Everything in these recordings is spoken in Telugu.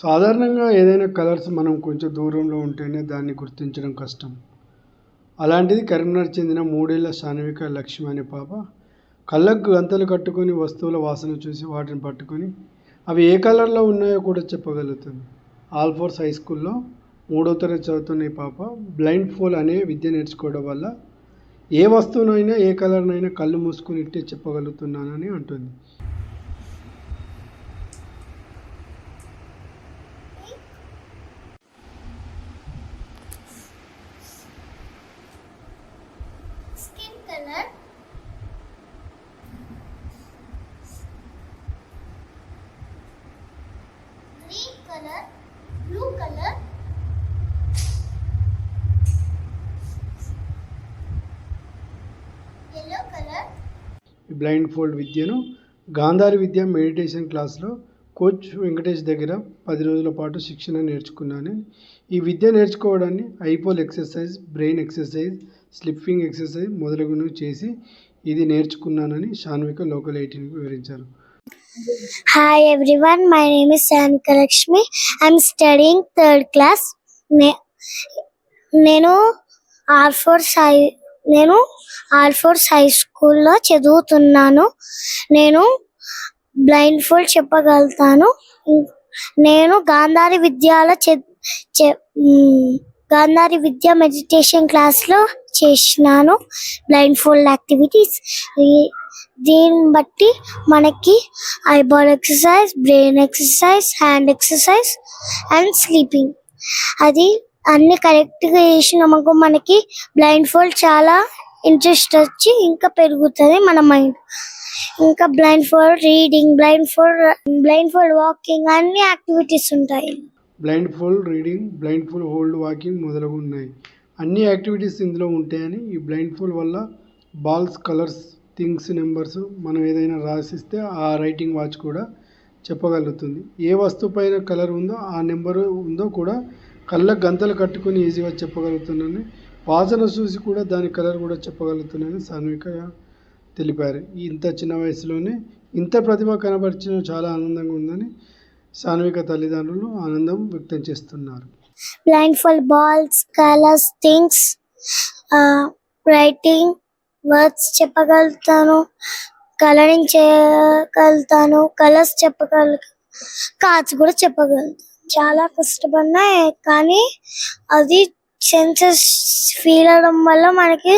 సాధారణంగా ఏదైనా కలర్స్ మనం కొంచెం దూరంలో ఉంటేనే దాన్ని గుర్తించడం కష్టం. అలాంటిది కరీంనగర్ చెందిన మూడేళ్ళ సాన్విక లక్ష్మి అనే పాప కళ్ళకు గంతలు కట్టుకొని వస్తువుల వాసన చూసి వాటిని పట్టుకొని అవి ఏ కలర్లో ఉన్నాయో కూడా చెప్పగలుగుతుంది. ఆల్ఫోర్స్ హై స్కూల్లో మూడో తరగతి చదువుతున్న ఈ పాప బ్లైండ్ ఫోల్ అనే విద్య నేర్చుకోవడం వల్ల ఏ వస్తువునైనా ఏ కలర్నైనా కళ్ళు మూసుకుని ఇట్టే చెప్పగలుగుతున్నానని అంటుంది. Color. Blue color yellow color ఈ బ్లైండ్ ఫోల్డ్ విద్యను గాంధారి విద్య మెడిటేషన్ క్లాస్లో కోచ్ వెంకటేష్ దగ్గర పది రోజుల పాటు శిక్షణ నేర్చుకున్నాను. ఈ విద్య నేర్చుకోవడాన్ని eyeball exercise brain exercise sleeping exercise మొదలగునవి చేసి ఇది నేర్చుకున్నానని షాన్విక లోకల్ ఎయిటీన్కి వివరించారు hi everyone my name is Shanvika Lakshmi I'm studying third class నేను ఆర్ ఫోర్ హై నేను ఆర్ ఫోర్స్ హై స్కూల్లో చదువుతున్నాను. నేను బ్లైండ్ ఫోల్డ్ చెప్పగలుగుతాను. నేను గాంధారి విద్యాల గాంధారి విద్య మెడిటేషన్ క్లాస్లో చేసినాను. Blindfold fold activities. దీన్ని బట్టి మనకి eyeball exercise brain exercise hand exercise and sleeping. అది అన్ని కరెక్ట్గా చేసినామనుకో మనకి బ్లైండ్ ఫోల్డ్ చాలా ఇంట్రెస్ట్ వచ్చి ఇంకా పెరుగుతుంది మన మైండ్ ఇంకా blindfold reading blindfold blindfold walking అన్ని యాక్టివిటీస్ ఉంటాయి. Blindfold reading blindfold hold walking మొదలగు ఉన్నాయి. అన్ని యాక్టివిటీస్ ఇందులో ఉంటాయని ఈ బ్లైండ్ ఫోల్డ్ వల్ల బాల్స్ కలర్స్ థింగ్స్ నెంబర్స్ మనం ఏదైనా రాసిస్తే ఆ రైటింగ్ వాచ్ కూడా చెప్పగలుగుతుంది. ఏ వస్తువు పైన కలర్ ఉందో ఆ నెంబర్ ఉందో కూడా కళ్ళకు గంతలు కట్టుకొని ఈజీగా చెప్పగలుగుతున్నాను వాసన చూసి కూడా దాని కలర్ కూడా చెప్పగలుగుతున్నానని సాన్విక తెలిపారు. ఇంత చిన్న వయసులోనే ఇంత ప్రతిభ కనబరిచిన చాలా ఆనందంగా ఉందని సాన్విక తల్లిదండ్రులు ఆనందం వ్యక్తం చేస్తున్నారు. Blindfold balls colours things writing words చెప్పగలుగుతాను కలరింగ్ చేయగలుగుతాను కలర్స్ చెప్పగల కార్డ్స్ కూడా చెప్పగలుగుతాను. చాలా కష్టపడినా కానీ అది సెన్సెస్ ఫీల్ అవడం వల్ల మనకి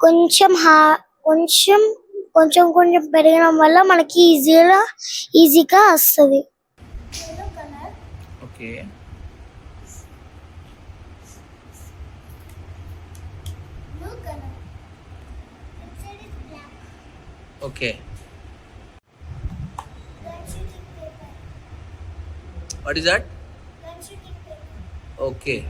కొంచెం హా కొంచెం కొంచెం కొంచెం పెరగడం వల్ల మనకి ఈజీగా ఈజీగా వస్తుంది. Okay okay What is that? Okay.